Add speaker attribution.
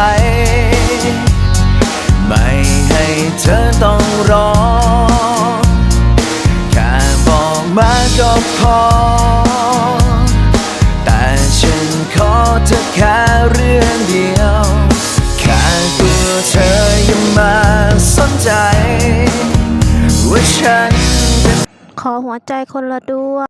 Speaker 1: ไปไม่ให้เธอต้องรอ แค่บอกมาก็พอ แต่ฉันขอเธอแค่เรื่องเดียว แค่ตัวเธอยังมาสนใจ ว่าฉัน
Speaker 2: ขอหัวใจคนละดวง